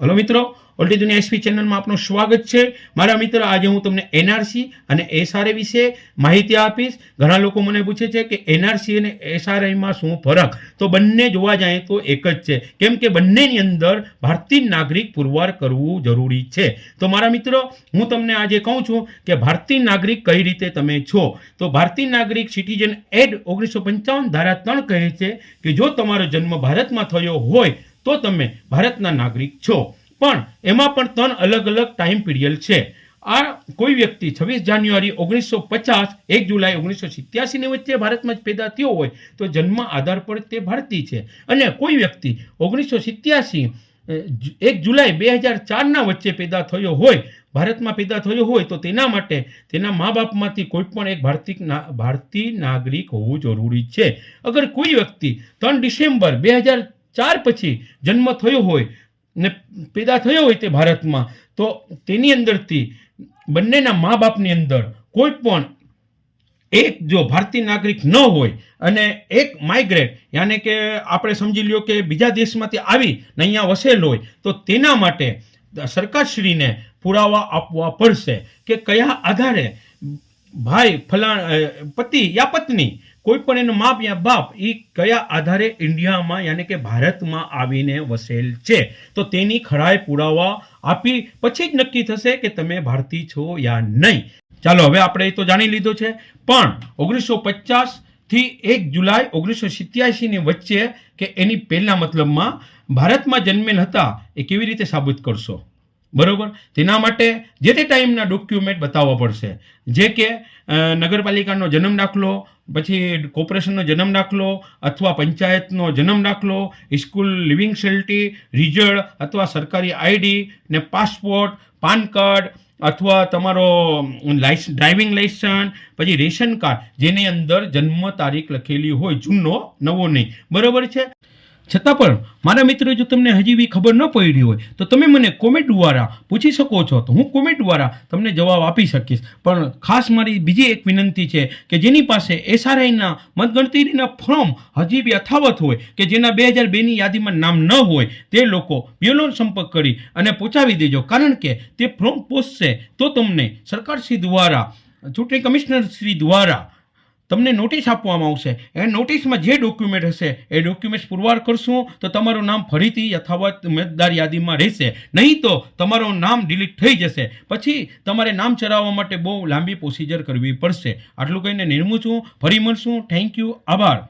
Hello મિત્રો ઓલ્ટી દુનિયા SP ચેનલમાં આપનું સ્વાગત છે. મારા મિત્ર, આજે હું તમને એનઆરસી અને એસઆરએ વિશે માહિતી આપીશ. ઘણા લોકો મને પૂછે છે કે એનઆરસી અને એસઆરઆઈમાં શું ફરક? તો બંને જોવા જાય તો એક જ છે. કેમ કે બંનેની અંદર ભારતીય નાગરિક પુરવાર કરવું જરૂરી છે. તો મારા મિત્રો, હું તમને આજે કહું છું કે ભારતીય નાગરિક કઈ રીતે તમે છો? તો ભારતીય નાગરિક સિટીઝન એડ ઓગણીસો પંચાવન ધારા ત્રણ કહે છે કે જો તમારો જન્મ ભારતમાં થયો હોય તો તમે ભારતના નાગરિક છો. પણ એમાં પણ ત્રણ અલગ અલગ ટાઈમ પીરિયડ છે. આ કોઈ વ્યક્તિ છવ્વીસ જાન્યુઆરી ઓગણીસો પચાસ એક જુલાઈ ઓગણીસો સિત્યાસીની વચ્ચે ભારતમાં જ પેદા થયો હોય તો જન્મ આધાર પર તે ભારતીય છે. અને કોઈ વ્યક્તિ ઓગણીસો સિત્યાસી એક જુલાઈ બે હજાર ચારના વચ્ચે પેદા થયો હોય, ભારતમાં પેદા થયો હોય તો તેના માટે તેના મા બાપમાંથી કોઈ પણ એક ભારતીય ભારતીય નાગરિક હોવું જરૂરી છે. અગર કોઈ વ્યક્તિ ત્રણ ડિસેમ્બર બે હજાર ચાર પછી જન્મ થયો હોય ને પેદા થયો હોય તે ભારતમાં, તો તેની અંદરથી બંનેના મા બાપની અંદર કોઈ પણ એક જો ભારતીય નાગરિક ન હોય અને એક માઇગ્રેટ યાને કે આપણે સમજી લ્યો કે બીજા દેશમાંથી આવી ને અહીંયા વસેલ હોય, તો તેના માટે સરકારશ્રીને પુરાવા આપવા પડશે કે કયા આધારે ભાઈ ફલાણ પતિ યા પત્ની કોઈ પણ એનો માપ યા બાપ એ કયા આધારે ઇન્ડિયામાં યાને કે ભારતમાં આવીને વસેલ છે? તો તેની ખરાઈ પુરાવા આપી પછી જ નક્કી થશે કે તમે ભારતીય છો યા નહીં. ચાલો, હવે આપણે એ તો જાણી લીધો છે. પણ ઓગણીસો પચાસથી એક જુલાઈ ઓગણીસો સિત્યાસીની વચ્ચે કે એની પહેલાં મતલબમાં ભારતમાં જન્મેલ હતા, એ કેવી રીતે સાબિત કરશો? બરોબર? તેના માટે જે તે ટાઈમના ડોક્યુમેન્ટ બતાવવા પડશે. જે કે નગરપાલિકાનો જન્મ દાખલો, પછી કોર્પોરેશનનો જન્મ દાખલો, અથવા પંચાયતનો જન્મ દાખલો, સ્કૂલ લિવિંગ સેલ્ટી રિઝલ્ટ, અથવા સરકારી આઈડી ને પાસપોર્ટ, પાન કાર્ડ, અથવા તમારો લાઇસ ડ્રાઇવિંગ લાઇસન્સ, પછી રેશન કાર્ડ, જેની અંદર જન્મ તારીખ લખેલી હોય, જૂનો, નવો નહીં. બરોબર છે? છતાં પણ મારા મિત્રો જો તમને હજી બી ખબર ન પડી હોય, તો તમે મને કોમેન્ટ દ્વારા પૂછી શકો છો. તો હું કોમેન્ટ દ્વારા તમને જવાબ આપી શકીશ. પણ ખાસ મારી બીજી એક વિનંતી છે કે જેની પાસે એસઆરઆઈના મતગણતરીના ફોર્મ હજી બી યથાવત હોય કે જેના બે હજાર બેની યાદીમાં નામ ન હોય, તે લોકો બ્યુરોનો સંપર્ક કરી અને પહોંચાવી દેજો. કારણ કે તે ફોર્મ પહોંચશે તો તમને સરકારશ્રી દ્વારા, ચૂંટણી કમિશનરશ્રી દ્વારા તમને નોટિસ આપવામાં આવશે. એ નોટિસમાં જે ડોક્યુમેન્ટ હશે, એ ડોક્યુમેન્ટ પુરવાર કરશું તો તમારું નામ ફરીથી યથાવત મતદાર યાદીમાં રહેશે. નહીં તો તમારું નામ ડિલીટ થઈ જશે. પછી તમારે નામ ચડાવવા માટે બહુ લાંબી પ્રોસિજર કરવી પડશે. આટલું કહીને નિર્મું છું. ફરી મળશું. થેન્ક યુ આભાર.